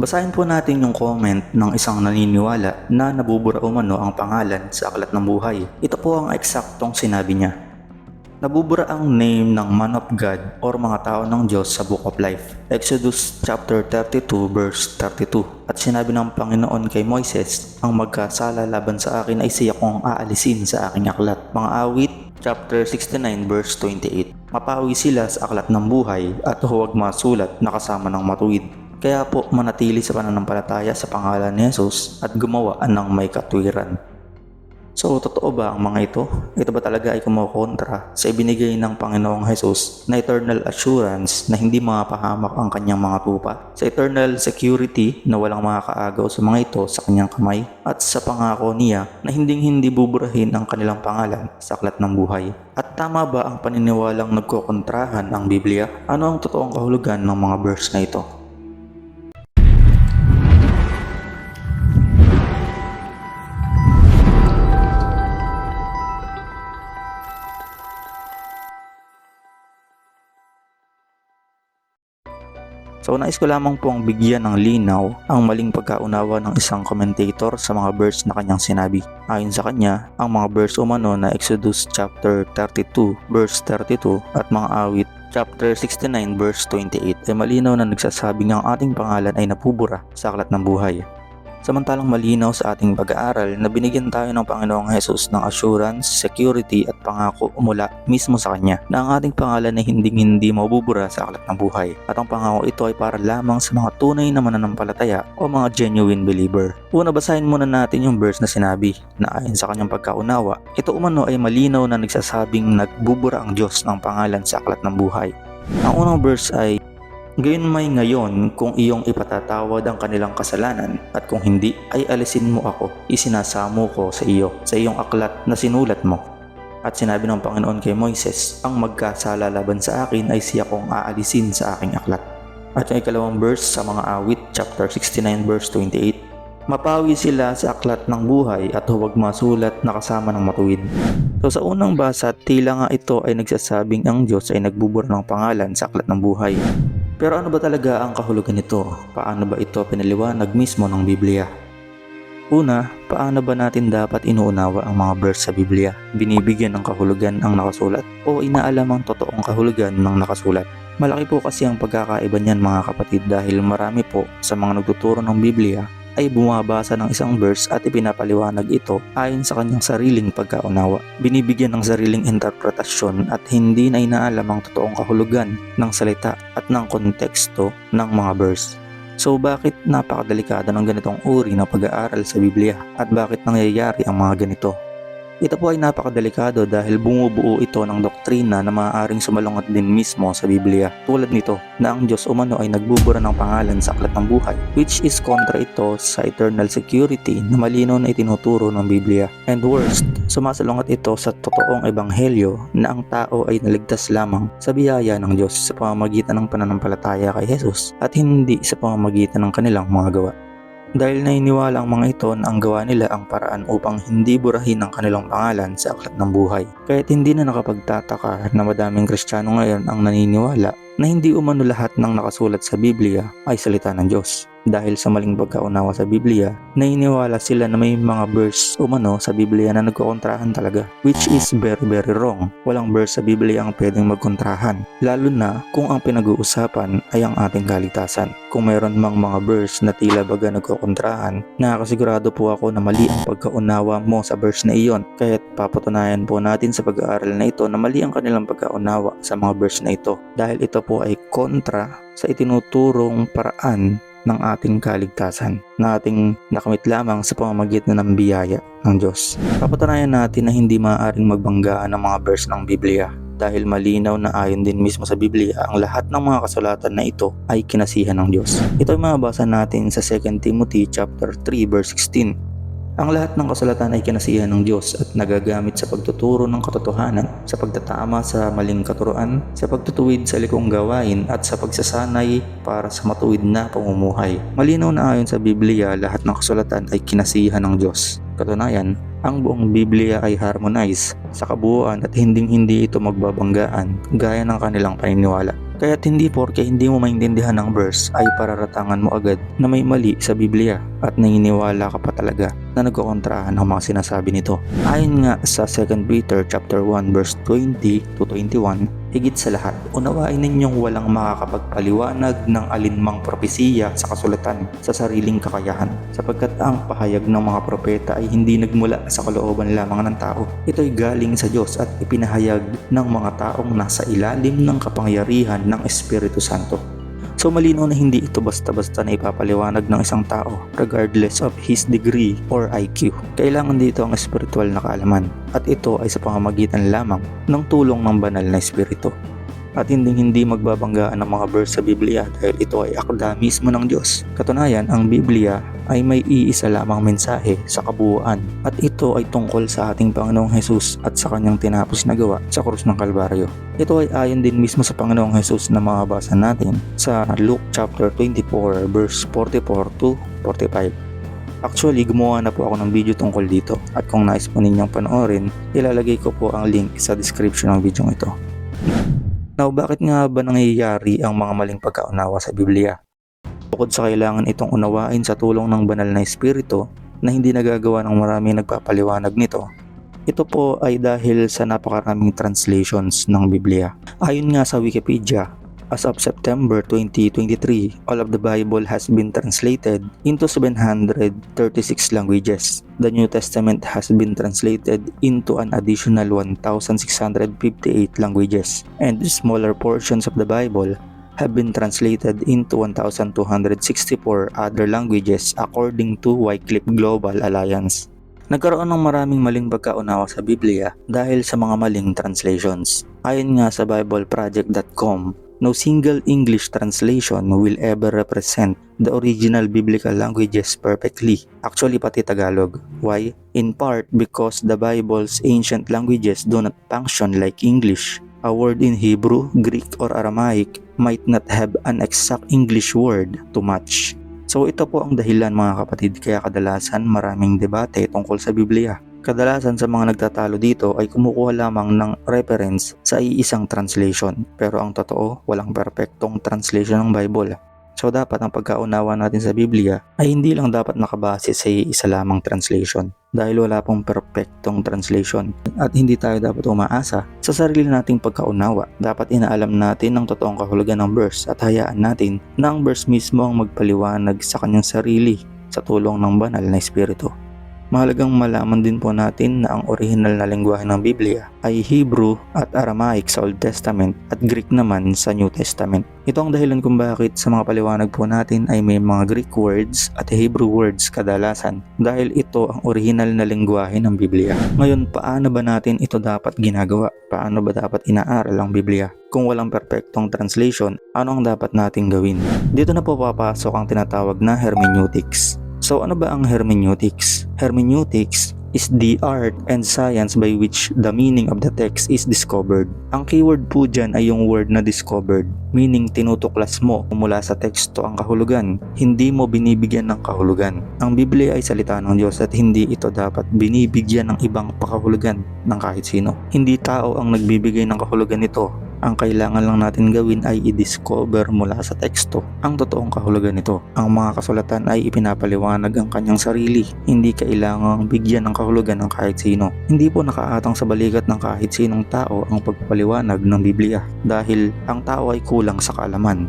Basahin po natin yung comment ng isang naniniwala na nabubura umano ang pangalan sa aklat ng buhay. Ito po ang eksaktong sinabi niya. Nabubura ang name ng man of God or mga tao ng Diyos sa Book of Life. Exodus chapter 32 verse 32. At sinabi ng Panginoon kay Moises, ang magkasala laban sa akin ay siya kong aalisin sa aking aklat. Mga awit chapter 69 verse 28. Mapawi sila sa aklat ng buhay at huwag masulat na kasama ng matuwid. Kaya po manatili sa pananampalataya sa pangalan ni Jesus at gumawa ng may katwiran. So, totoo ba ang mga ito? Ito ba talaga ay kumukontra sa ibinigay ng Panginoong Jesus na eternal assurance na hindi mapahamak ang kanyang mga tupa? Sa eternal security na walang makakaagaw sa mga ito sa kanyang kamay? At sa pangako niya na hinding hindi buburahin ang kanilang pangalan sa aklat ng buhay? At tama ba ang paniniwalang nagkokontrahan ang Biblia? Ano ang totoong kahulugan ng mga verse na ito? So nais ko lamang pong bigyan ng linaw ang maling pagkaunawa ng isang commentator sa mga verse na kanyang sinabi. Ayon sa kanya, ang mga verse umano na Exodus chapter 32 verse 32 at mga awit chapter 69 verse 28 ay malinaw na nagsasabing ang ating pangalan ay napubura sa aklat ng buhay. Samantalang malinaw sa ating pag-aaral na binigyan tayo ng Panginoong Hesus ng assurance, security at pangako mula mismo sa Kanya na ang ating pangalan ay hindi hindi mabubura sa aklat ng buhay. At ang pangako ito ay para lamang sa mga tunay na mananampalataya o mga genuine believer. Una basahin muna natin yung verse na sinabi na ayon sa kanyang pagkaunawa, ito umano ay malinaw na nagsasabing nagbubura ang Diyos ng pangalan sa aklat ng buhay. Ang unang verse ay Gayon may ngayon kung iyong ipatatawad ang kanilang kasalanan at kung hindi ay alisin mo ako, isinasamo ko sa iyo sa iyong aklat na sinulat mo. At sinabi ng Panginoon kay Moises, ang magkasala laban sa akin ay siya kong aalisin sa aking aklat. At yung ikalawang verse sa mga awit, chapter 69 verse 28, Mapawi sila sa aklat ng buhay at huwag masulat na kasama ng matuwid. So sa unang basa, tila nga ito ay nagsasabing ang Diyos ay nagbubura ng pangalan sa aklat ng buhay. Pero ano ba talaga ang kahulugan nito? Paano ba ito pinaliwanag mismo ng Biblia? Una, paano ba natin dapat inuunawa ang mga verse sa Biblia? Binibigyan ng kahulugan ang nakasulat o inaalam ang totoong kahulugan ng nakasulat? Malaki po kasi ang pagkakaiba niyan mga kapatid dahil marami po sa mga nagtuturo ng Biblia ay bumabasa ng isang verse at ipinapaliwanag ito ayon sa kanyang sariling pagkaunawa. Binibigyan ng sariling interpretasyon at hindi na inaalam ang totoong kahulugan ng salita at ng konteksto ng mga verse. So bakit napakadelikado ng ganitong uri ng pag-aaral sa Biblia at bakit nangyayari ang mga ganito? Ito po ay napakadelikado dahil bumubuo ito ng doktrina na maaaring sumalungat din mismo sa Biblia. Tulad nito na ang Diyos umano ay nagbubura ng pangalan sa aklat ng buhay which is kontra ito sa eternal security na malinaw na itinuturo ng Biblia. And worst, sumasalungat ito sa totoong ebanghelyo na ang tao ay naligtas lamang sa biyaya ng Diyos sa pamamagitan ng pananampalataya kay Jesus at hindi sa pamamagitan ng kanilang mga gawa. Dahil nainiwala ang mga ito na ang gawa nila ang paraan upang hindi burahin ang kanilang pangalan sa aklat ng buhay. Kaya't hindi na nakapagtataka na madaming Kristiyano ngayon ang naniniwala na hindi umano lahat ng nakasulat sa Biblia ay salita ng Diyos. Dahil sa maling pagkaunawa sa Biblia, nainiwala sila na may mga verse umano sa Biblia na nagkokontrahan talaga. Which is very very wrong. Walang verse sa Biblia ang pwedeng magkontrahan. Lalo na kung ang pinag-uusapan ay ang ating kaligtasan. Kung mayroon mang mga verse na tila baga nagkokontrahan, nakakasigurado po ako na mali ang pagkaunawa mo sa verse na iyon. Kaya't papatunayan po natin sa pag-aaral na ito na mali ang kanilang pagkaunawa sa mga verse na ito. Dahil ito po ay kontra sa itinuturong paraan ng ating kaligtasan na ating nakamit lamang sa pamamagitan ng biyaya ng Diyos. Papatunayan natin na hindi maaaring magbanggaan ang mga verse ng Biblia dahil malinaw na ayon din mismo sa Biblia ang lahat ng mga kasulatan na ito ay kinasihan ng Diyos. Ito ay mababasa natin sa 2 Timothy chapter 3 verse 16 ang lahat ng kasulatan ay kinasihan ng Diyos at nagagamit sa pagtuturo ng katotohanan, sa pagtatama sa maling katuruan, sa pagtutuwid sa likong gawain at sa pagsasanay para sa matuwid na pamumuhay. Malinaw na ayon sa Biblia, lahat ng kasulatan ay kinasihan ng Diyos. Katunayan, ang buong Biblia ay harmonize sa kabuuan at hinding-hindi ito magbabanggaan gaya ng kanilang paniniwala. Kaya't hindi porke hindi mo maintindihan ng verse ay pararatangan mo agad na may mali sa Biblia at naniniwala ka pa talaga na nagkokontrahan ng mga sinasabi nito. Ayon nga sa 2 Peter chapter 1 verse 20 to 21, higit sa lahat, unawain ninyong walang makakapagpaliwanag ng alinmang propesiya sa kasulatan sa sariling kakayahan sapagkat ang pahayag ng mga propeta ay hindi nagmula sa kalooban lamang ng tao. Ito'y galing sa Diyos at ipinahayag ng mga taong nasa ilalim ng kapangyarihan ng Espiritu Santo. So malinaw na hindi ito basta-basta na ipapaliwanag ng isang tao regardless of his degree or IQ. Kailangan dito ang espiritual na kaalaman at ito ay sa pamamagitan lamang ng tulong ng banal na espiritu. At hindi hindi magbabanggaan ng mga verse sa Biblia dahil ito ay akda mismo ng Diyos. Katunayan, ang Biblia ay may iisa lamang mensahe sa kabuuan at ito ay tungkol sa ating Panginoong Hesus at sa kanyang tinapos na gawa sa krus ng Kalbaryo. Ito ay ayon din mismo sa Panginoong Hesus na mababasa natin sa Luke chapter 24 verse 44 to 45. Actually, gumawa na po ako ng video tungkol dito at kung nais po ninyong panoorin, ilalagay ko po ang link sa description ng video ito. Now, bakit nga ba nangyayari ang mga maling pagkaunawa sa Biblia? Bukod sa kailangan itong unawain sa tulong ng banal na espiritu na hindi nagagawa ng maraming nagpapaliwanag nito, ito po ay dahil sa napakaraming translations ng Biblia. Ayon nga sa Wikipedia, as of September 2023, all of the Bible has been translated into 736 languages. The New Testament has been translated into an additional 1,658 languages, and smaller portions of the Bible have been translated into 1,264 other languages according to Wycliffe Global Alliance. Nagkaroon ng maraming maling pagkaunawa sa Biblia dahil sa mga maling translations. Ayon nga sa BibleProject.com, no single English translation will ever represent the original biblical languages perfectly. Actually, pati Tagalog. Why? In part because the Bible's ancient languages do not function like English. A word in Hebrew, Greek, or Aramaic might not have an exact English word to match. So ito po ang dahilan mga kapatid kaya kadalasan maraming debate tungkol sa Biblia. Kadalasan sa mga nagtatalo dito ay kumukuha lamang ng reference sa iisang translation pero ang totoo walang perpektong translation ng Bible. So dapat ang pagkaunawa natin sa Biblia ay hindi lang dapat nakabase sa isa lamang translation dahil wala pong perpektong translation at hindi tayo dapat umaasa sa sarili nating pagkaunawa. Dapat inaalam natin ang totoong kahulugan ng verse at hayaan natin na ang verse mismo ang magpaliwanag sa kanyang sarili sa tulong ng banal na espiritu. Mahalagang malaman din po natin na ang original na lengguwahe ng Biblia ay Hebrew at Aramaic sa Old Testament at Greek naman sa New Testament. Ito ang dahilan kung bakit sa mga paliwanag po natin ay may mga Greek words at Hebrew words kadalasan dahil ito ang original na lengguwahe ng Biblia. Ngayon, paano ba natin ito dapat ginagawa? Paano ba dapat inaaral ang Biblia? Kung walang perpektong translation, ano ang dapat nating gawin? Dito na po papasok ang tinatawag na hermeneutics. So ano ba ang hermeneutics? Hermeneutics is the art and science by which the meaning of the text is discovered. Ang keyword po dyan ay yung word na discovered, meaning tinutuklas mo mula sa teksto ang kahulugan, hindi mo binibigyan ng kahulugan. Ang Biblia ay salita ng Diyos at hindi ito dapat binibigyan ng ibang pakahulugan ng kahit sino. Hindi tao ang nagbibigay ng kahulugan nito, ang kailangan lang natin gawin ay i-discover mula sa teksto ang totoong kahulugan nito. Ang mga kasulatan ay ipinapaliwanag ang kanyang sarili. Hindi kailangang bigyan ng kahulugan ng kahit sino. Hindi po nakaatang sa balikat ng kahit sinong tao ang pagpaliwanag ng Biblia dahil ang tao ay kulang sa kaalaman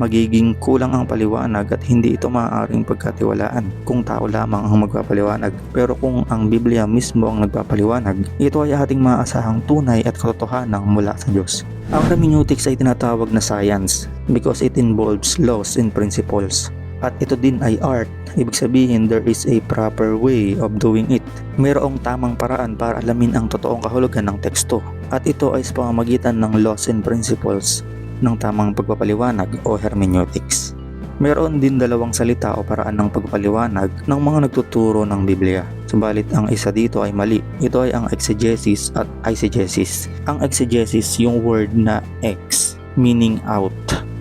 magiging kulang ang paliwanag at hindi ito maaaring pagkatiwalaan kung tao lamang ang magpapaliwanag. Pero kung ang Biblia mismo ang nagpapaliwanag, ito ay ating maasahang tunay at katotohanan mula sa Diyos. Ang hermeneutics ay tinatawag na science because it involves laws and principles. At ito din ay art. Ibig sabihin, there is a proper way of doing it. Mayroong tamang paraan para alamin ang totoong kahulugan ng teksto. At ito ay sa pamamagitan ng laws and principles ng tamang pagpapaliwanag o hermeneutics. Mayroon din dalawang salita o paraan ng pagpaliwanag ng mga nagtuturo ng Biblia. Subalit ang isa dito ay mali. Ito ay ang exegesis at eisegesis. Ang exegesis yung word na ex, meaning out.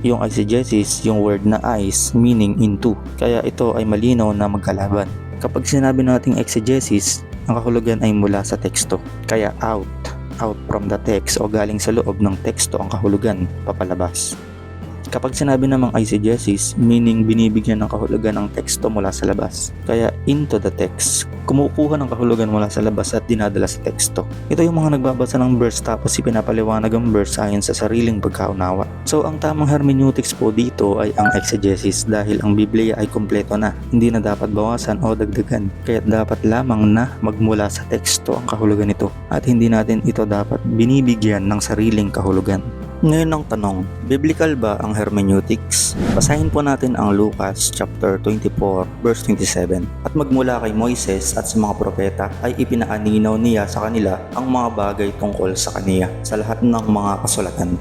Yung eisegesis yung word na eis, meaning into. Kaya ito ay malinaw na magkalaban. Kapag sinabi nating exegesis, ang kahulugan ay mula sa teksto. Kaya out out from the text o galing sa loob ng teksto ang kahulugan papalabas. Kapag sinabi namang eisegesis, meaning binibigyan ng kahulugan ang teksto mula sa labas. Kaya into the text, kumukuha ng kahulugan mula sa labas at dinadala sa teksto. Ito yung mga nagbabasa ng verse tapos ipinapaliwanag ang verse ayon sa sariling pagkaunawa. So ang tamang hermeneutics po dito ay ang exegesis dahil ang Biblia ay kumpleto na. Hindi na dapat bawasan o dagdagan. Kaya dapat lamang na magmula sa teksto ang kahulugan nito at hindi natin ito dapat binibigyan ng sariling kahulugan. Ngayon ang tanong, biblical ba ang hermeneutics? Basahin po natin ang Lucas chapter 24 verse 27. At magmula kay Moises at sa mga propeta ay ipinaaninaw niya sa kanila ang mga bagay tungkol sa kaniya sa lahat ng mga kasulatan.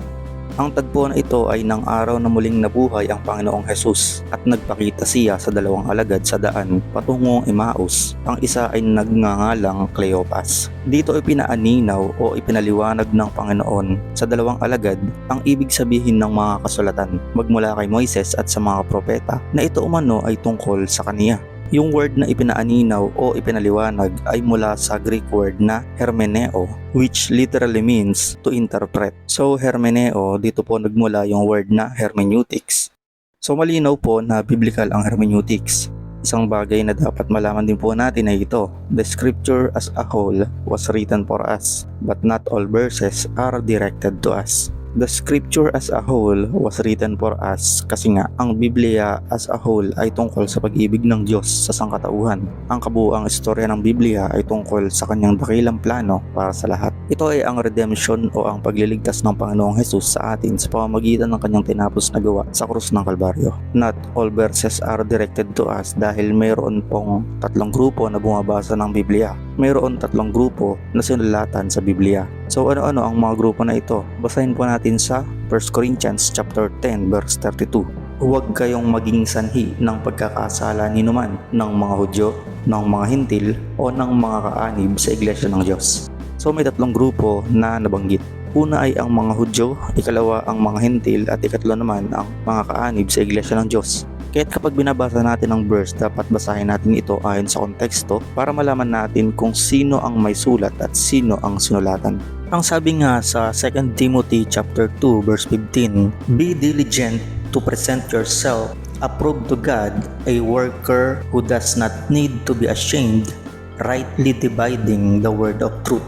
Ang tagpo na ito ay ng araw na muling nabuhay ang Panginoong Hesus at nagpakita siya sa dalawang alagad sa daan patungong Emmaus. Ang isa ay nagngangalang Cleopas. Dito ay pinaaninaw o ipinaliwanag ng Panginoon sa dalawang alagad ang ibig sabihin ng mga kasulatan magmula kay Moises at sa mga propeta na ito umano ay tungkol sa kaniya. Yung word na ipinaaninaw o ipinaliwanag ay mula sa Greek word na hermeneo which literally means to interpret. So hermeneo, dito po nagmula yung word na hermeneutics. So malinaw po na biblical ang hermeneutics. Isang bagay na dapat malaman din po natin ay ito. The scripture as a whole was written for us, but not all verses are directed to us. The scripture as a whole was written for us kasi nga ang Biblia as a whole ay tungkol sa pag-ibig ng Diyos sa sangkatauhan. Ang kabuuang istorya ng Biblia ay tungkol sa kanyang dakilang plano para sa lahat. Ito ay ang redemption o ang pagliligtas ng Panginoong Hesus sa atin sa pamamagitan ng kanyang tinapos na gawa sa krus ng Kalbaryo. Not all verses are directed to us dahil mayroon pong tatlong grupo na bumabasa ng Biblia. Mayroon tatlong grupo na sinulatan sa Biblia. So ano-ano ang mga grupo na ito? Basahin po natin sa 1 Corinthians chapter 10 verse 32. Huwag kayong maging sanhi ng pagkakasala ni numan ng mga Hudyo, ng mga Hintil o ng mga kaanib sa Iglesia ng Diyos. So may tatlong grupo na nabanggit. Una ay ang mga Hudyo, ikalawa ang mga Hintil at ikatlo naman ang mga kaanib sa Iglesia ng Diyos. Kaya't kapag binabasa natin ang verse, dapat basahin natin ito ayon sa konteksto para malaman natin kung sino ang may sulat at sino ang sinulatan. Ang sabi nga sa 2 Timothy chapter 2 verse 15, Be diligent to present yourself approved to God, a worker who does not need to be ashamed, rightly dividing the word of truth.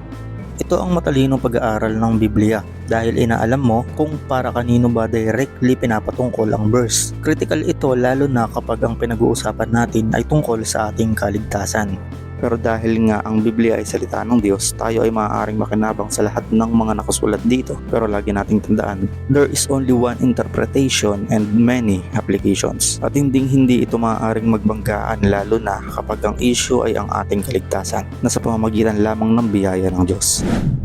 Ito ang matalinong pag-aaral ng Biblia dahil inaalam mo kung para kanino ba directly pinapatungkol ang verse. Critical ito lalo na kapag ang pinag-uusapan natin ay tungkol sa ating kaligtasan. Pero dahil nga ang Biblia ay salita ng Diyos, tayo ay maaaring makinabang sa lahat ng mga nakasulat dito. Pero lagi nating tandaan, there is only one interpretation and many applications. At hindi hindi ito maaaring magbanggaan lalo na kapag ang issue ay ang ating kaligtasan na sa pamamagitan lamang ng biyaya ng Diyos.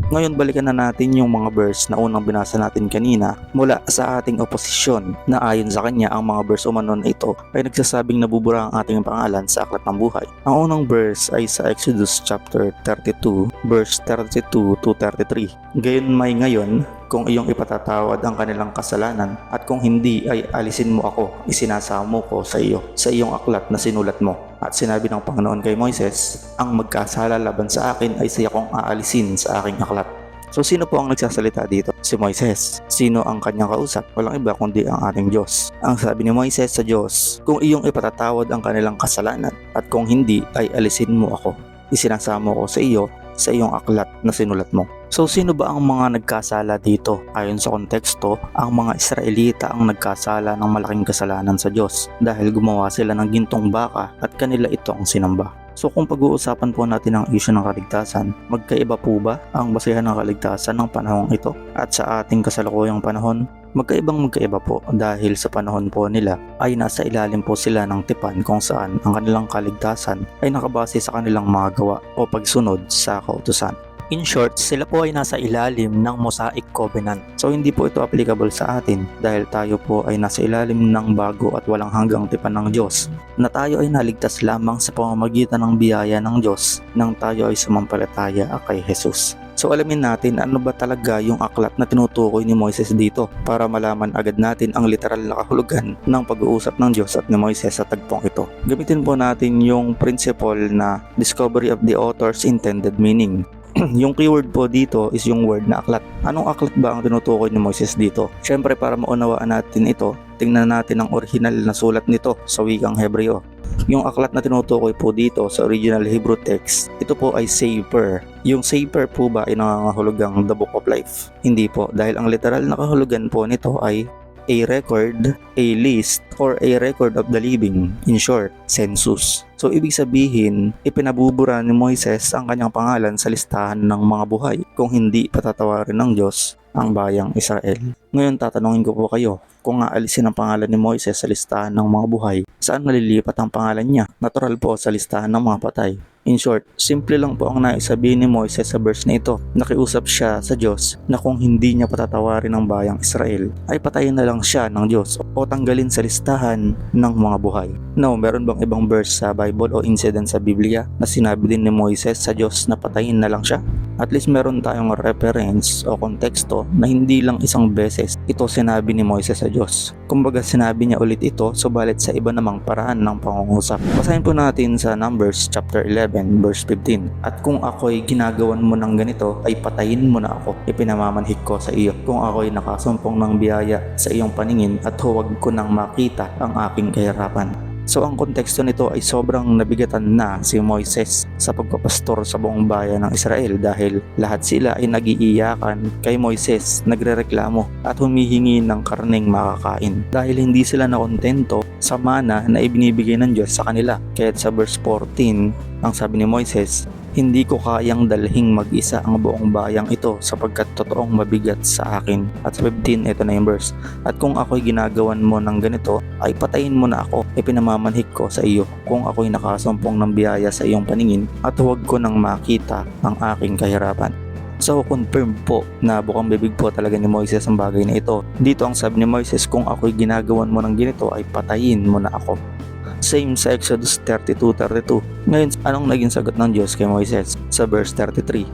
Ngayon balikan na natin yung mga verse na unang binasa natin kanina mula sa ating oposisyon na ayon sa kanya ang mga verse umano na ito ay nagsasabing nabubura ang ating pangalan sa aklat ng buhay. Ang unang verse ay sa Exodus chapter 32 verse 32 to 33. Gayon may ngayon kung iyong ipatatawad ang kanilang kasalanan at kung hindi ay alisin mo ako, isinasamo ko sa iyo sa iyong aklat na sinulat mo. At sinabi ng Panginoon kay Moises, ang magkasala laban sa akin ay siya kong aalisin sa aking aklat. So sino po ang nagsasalita dito? Si Moises. Sino ang kanyang kausap? Walang iba kundi ang ating Diyos. Ang sabi ni Moises sa Diyos, kung iyong ipatatawad ang kanilang kasalanan at kung hindi ay alisin mo ako. Isinasamo ko sa iyo sa iyong aklat na sinulat mo. So sino ba ang mga nagkasala dito? Ayon sa konteksto, ang mga Israelita ang nagkasala ng malaking kasalanan sa Diyos dahil gumawa sila ng gintong baka at kanila ito ang sinamba. So kung pag-uusapan po natin ang issue ng kaligtasan, magkaiba po ba ang basehan ng kaligtasan ng panahong ito at sa ating kasalukuyang panahon? Magkaibang magkaiba po dahil sa panahon po nila ay nasa ilalim po sila ng tipan kung saan ang kanilang kaligtasan ay nakabase sa kanilang mga gawa o pagsunod sa kautusan. In short, sila po ay nasa ilalim ng Mosaic Covenant. So hindi po ito applicable sa atin dahil tayo po ay nasa ilalim ng bago at walang hanggang tipan ng Diyos na tayo ay naligtas lamang sa pamamagitan ng biyaya ng Diyos nang tayo ay sumampalataya kay Jesus. So alamin natin ano ba talaga yung aklat na tinutukoy ni Moises dito para malaman agad natin ang literal na kahulugan ng pag-uusap ng Diyos at ni Moises sa tagpong ito. Gamitin po natin yung principle na discovery of the author's intended meaning yung keyword po dito is yung word na aklat. Anong aklat ba ang tinutukoy ni Moises dito? Siyempre para maunawaan natin ito, tingnan natin ang original na sulat nito sa wikang Hebreo. Yung aklat na tinutukoy po dito sa original Hebrew text, ito po ay Sefer. Yung Sefer po ba ay nangangahulugang the book of life? Hindi po, dahil ang literal na kahulugan po nito ay a record, a list, or a record of the living. In short, census. So ibig sabihin, ipinabubura ni Moises ang kanyang pangalan sa listahan ng mga buhay kung hindi patatawarin ng Diyos ang bayang Israel. Ngayon tatanungin ko po kayo, kung aalisin ang pangalan ni Moises sa listahan ng mga buhay, saan malilipat ang pangalan niya? Natural po sa listahan ng mga patay. In short, simple lang po ang naisabihin ni Moises sa verse na ito. Nakiusap siya sa Diyos na kung hindi niya patatawarin ang bayang Israel, ay patayin na lang siya ng Diyos o tanggalin sa listahan ng mga buhay. Now, meron bang ibang verse sa Bible o incident sa Biblia na sinabi din ni Moises sa Diyos na patayin na lang siya? At least meron tayong reference o konteksto na hindi lang isang beses ito sinabi ni Moises sa Diyos. Kumbaga sinabi niya ulit ito subalit sa iba namang paraan ng pangungusap. Basahin po natin sa Numbers chapter 11 verse 15. At kung ako'y ginagawan mo ng ganito ay patayin mo na ako. Ipinamamanhik ko sa iyo. Kung ako'y nakasumpong ng biyaya sa iyong paningin at huwag ko nang makita ang aking kahirapan. So ang konteksto nito ay sobrang nabigatan na si Moises sa pagpapastor sa buong bayan ng Israel dahil lahat sila ay nagiiyakan kay Moises, nagrereklamo at humihingi ng karneng makakain dahil hindi sila nakontento sa mana na ibinibigay ng Diyos sa kanila. Kaya sa verse 14, ang sabi ni Moises, hindi ko kayang dalhing mag-isa ang buong bayang ito sapagkat totoong mabigat sa akin. At sa 15, ito na yung verse. At kung ako'y ginagawan mo ng ganito, ay patayin mo na ako. Ipinamanhik ko sa iyo kung ako'y nakasumpong ng biyaya sa iyong paningin at huwag ko nang makita ang aking kahirapan. So confirm po na bukang bibig po talaga ni Moises ang bagay na ito. Dito ang sabi ni Moises kung ako'y ginagawan mo ng ganito ay patayin mo na ako. Same sa Exodus 32.32. Ngayon, anong naging sagot ng Diyos kay Moises sa verse 33?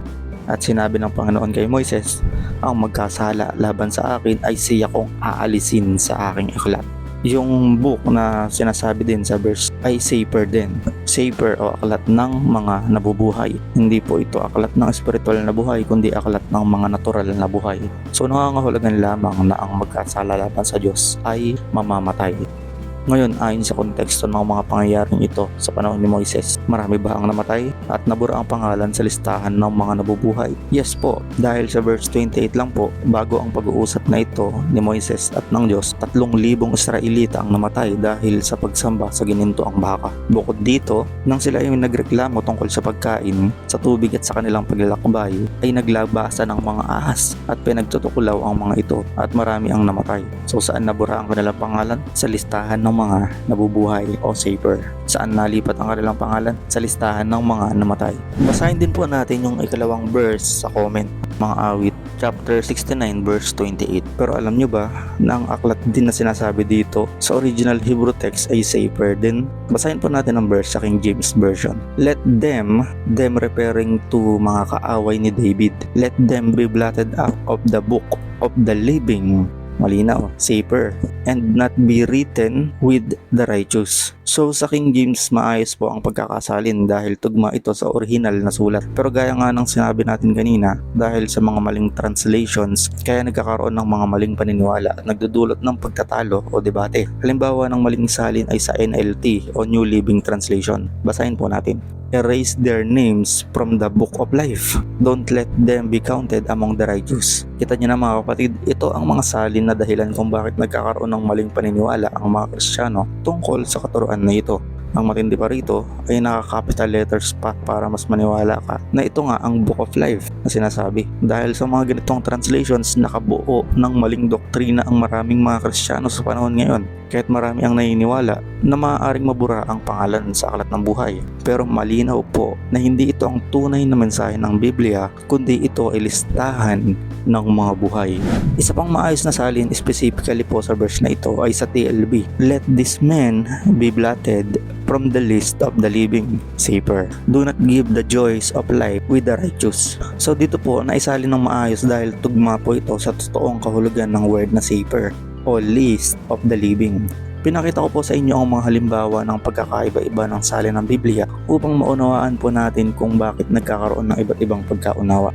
At sinabi ng Panginoon kay Moises, ang magkasala laban sa akin ay siya kong aalisin sa aking aklat. Yung book na sinasabi din sa verse ay saper din. Saper o aklat ng mga nabubuhay. Hindi po ito aklat ng spiritual na buhay, kundi aklat ng mga natural na buhay. So nangangahulugan lamang na ang magkasala laban sa Diyos ay mamamatay. Ngayon, ayon sa konteksto ng mga pangyayaring ito sa panahon ni Moises, marami ba ang namatay at nabura ang pangalan sa listahan ng mga nabubuhay? Yes po, dahil sa verse 28 lang po, bago ang pag-uusap na ito ni Moises at ng Diyos, tatlong libong Israelita ang namatay dahil sa pagsamba sa gininto ang baka. Bukod dito, nang sila ay nagreklamo tungkol sa pagkain, sa tubig at sa kanilang paglalakbay, ay naglabasa ng mga ahas at pinagtutukulaw ang mga ito at marami ang namatay. So saan nabura ang kanilang pangalan? Sa listahan ng mga nabubuhay o safer. Saan nalipat ang kanilang pangalan? Sa listahan ng mga namatay. Basahin din po natin yung ikalawang verse sa comment mga awit chapter 69 verse 28 pero alam nyo ba na ang aklat din na sinasabi dito sa original Hebrew text ay safer din basahin po natin ang verse sa King James Version let them them referring to mga kaaway ni David let them be blotted out of the book of the living malinaw, safer, and not be written with the righteous. So sa King James maayos po ang pagkakasalin dahil tugma ito sa original na sulat. Pero gaya nga ng sinabi natin kanina, dahil sa mga maling translations, kaya nagkakaroon ng mga maling paniniwala at nagdudulot ng pagtatalo o debate. Halimbawa ng maling salin ay sa NLT o New Living Translation. Basahin po natin erase their names from the book of life. Don't let them be counted among the righteous. Kita niyo na mga kapatid, ito ang mga salin na dahilan kung bakit nagkakaroon ng maling paniniwala ang mga Kristiyano tungkol sa katuruan na ito. Ang matindi pa rito ay naka-capital letters pa para mas maniwala ka na ito nga ang Book of Life na sinasabi. Dahil sa mga ganitong translations, nakabuo ng maling doktrina ang maraming mga Kristiyano sa panahon ngayon. Kahit marami ang naniniwala na maaaring mabura ang pangalan sa aklat ng buhay. Pero malinaw po na hindi ito ang tunay na mensahe ng Biblia, kundi ito ay listahan ng mga buhay. Isa pang maayos na salin specifically po sa verse na ito ay sa TLB. Let this man be blotted from the list of the living. Safer. Do not give the joys of life with the righteous. So dito po, naisalin ng maayos dahil tugma po ito sa totoong kahulugan ng word na safer o list of the living. Pinakita ko po sa inyo ang mga halimbawa ng pagkakaiba-iba ng salin ng Biblia upang maunawaan po natin kung bakit nagkakaroon ng iba't ibang pagkaunawa.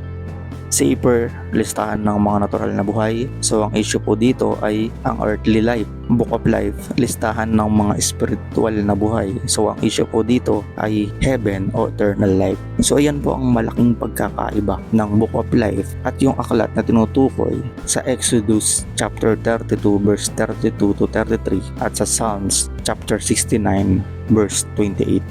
Saper, listahan ng mga natural na buhay. So ang issue po dito ay ang earthly life. Book of Life, listahan ng mga spiritual na buhay. So ang issue po dito ay heaven o eternal life. So ayan po ang malaking pagkakaiba ng Book of Life at yung aklat na tinutukoy sa Exodus chapter 32 verse 32 to 33 at sa Psalms chapter 69 verse 28.